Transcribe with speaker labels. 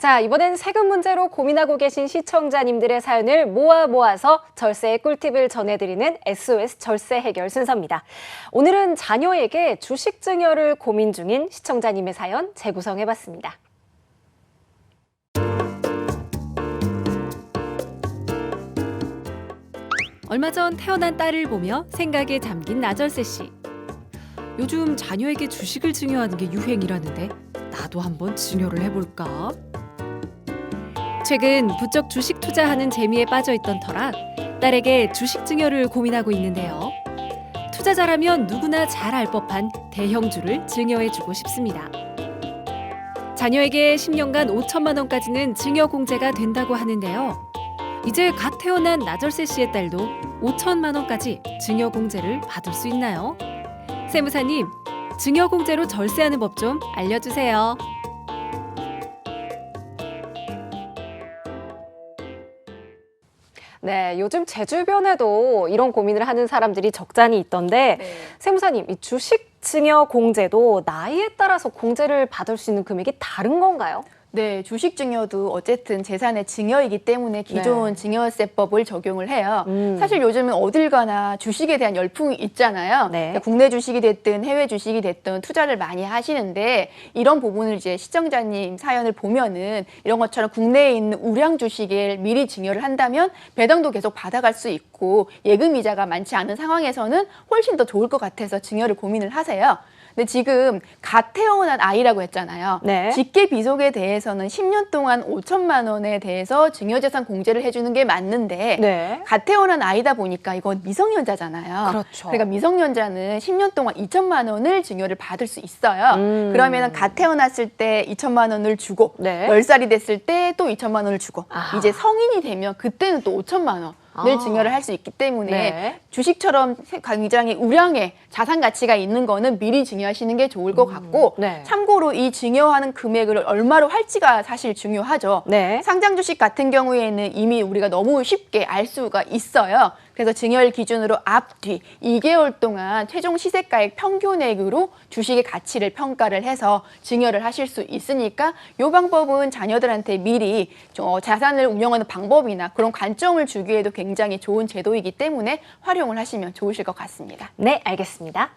Speaker 1: 자, 이번엔 세금 문제로 고민하고 계신 시청자님들의 사연을 모아 모아서 절세의 꿀팁을 전해드리는 SOS 절세 해결 순서입니다. 오늘은 자녀에게 주식 증여를 고민 중인 시청자님의 사연 재구성해봤습니다. 얼마 전 태어난 딸을 보며 생각에 잠긴 나절세 씨. 요즘 자녀에게 주식을 증여하는 게 유행이라는데 나도 한번 증여를 해볼까? 최근 부쩍 주식 투자하는 재미에 빠져 있던 터라 딸에게 주식 증여를 고민하고 있는데요. 투자자라면 누구나 잘 알 법한 대형주를 증여해주고 싶습니다. 자녀에게 10년간 5천만 원까지는 증여 공제가 된다고 하는데요. 이제 갓 태어난 나절세 씨의 딸도 5천만 원까지 증여 공제를 받을 수 있나요? 세무사님, 증여 공제로 절세하는 법 좀 알려주세요. 네, 요즘 제 주변에도 이런 고민을 하는 사람들이 적잖이 있던데
Speaker 2: 네.
Speaker 1: 세무사님, 이 주식 증여 공제도 나이에 따라서 공제를 받을 수 있는 금액이 다른 건가요?
Speaker 2: 네, 주식 증여도 어쨌든 재산의 증여이기 때문에 기존
Speaker 1: 네.
Speaker 2: 증여세법을 적용을 해요.
Speaker 1: 음.
Speaker 2: 사실 요즘은 어딜 가나 주식에 대한 열풍이 있잖아요.
Speaker 1: 네.
Speaker 2: 그러니까 국내 주식이 됐든 해외 주식이 됐든 투자를 많이 하시는데 이런 부분을 이제 시청자님 사연을 보면은 이런 것처럼 국내에 있는 우량 주식을 미리 증여를 한다면 배당도 계속 받아갈 수 있고 예금 이자가 많지 않은 상황에서는 훨씬 더 좋을 것 같아서 증여를 고민을 하세요. 근데 지금 갓 태어난 아이라고 했잖아요.
Speaker 1: 네.
Speaker 2: 직계 비속에 대해서는 10년 동안 5천만 원에 대해서 증여재산 공제를 해주는 게 맞는데
Speaker 1: 네.
Speaker 2: 갓 태어난 아이다 보니까 이건 미성년자잖아요.
Speaker 1: 그렇죠.
Speaker 2: 러니까 미성년자는 10년 동안 2천만 원을 증여를 받을 수 있어요.
Speaker 1: 음.
Speaker 2: 그러면 갓 태어났을 때 2천만 원을 주고
Speaker 1: 네.
Speaker 2: 10살이 됐을 때 또 2천만 원을 주고
Speaker 1: 아하.
Speaker 2: 이제 성인이 되면 그때는 또 5천만 원 을
Speaker 1: 아.
Speaker 2: 증여를 할 수 있기 때문에
Speaker 1: 네.
Speaker 2: 주식처럼 굉장히 우량의 자산 가치가 있는 거는 미리 증여하시는 게 좋을 것 같고
Speaker 1: 네.
Speaker 2: 참고로 이 증여하는 금액을 얼마로 할지가 사실 중요하죠.
Speaker 1: 네.
Speaker 2: 상장 주식 같은 경우에는 이미 우리가 너무 쉽게 알 수가 있어요. 그래서 증여일 기준으로 앞뒤 2개월 동안 최종 시세가액 평균액으로 주식의 가치를 평가를 해서 증여를 하실 수 있으니까 이 방법은 자녀들한테 미리 어, 자산을 운영하는 방법이나 그런 관점을 주기에도 굉장히 좋은 제도이기 때문에 활용을 하시면 좋으실 것 같습니다.
Speaker 1: 네, 알겠습니다.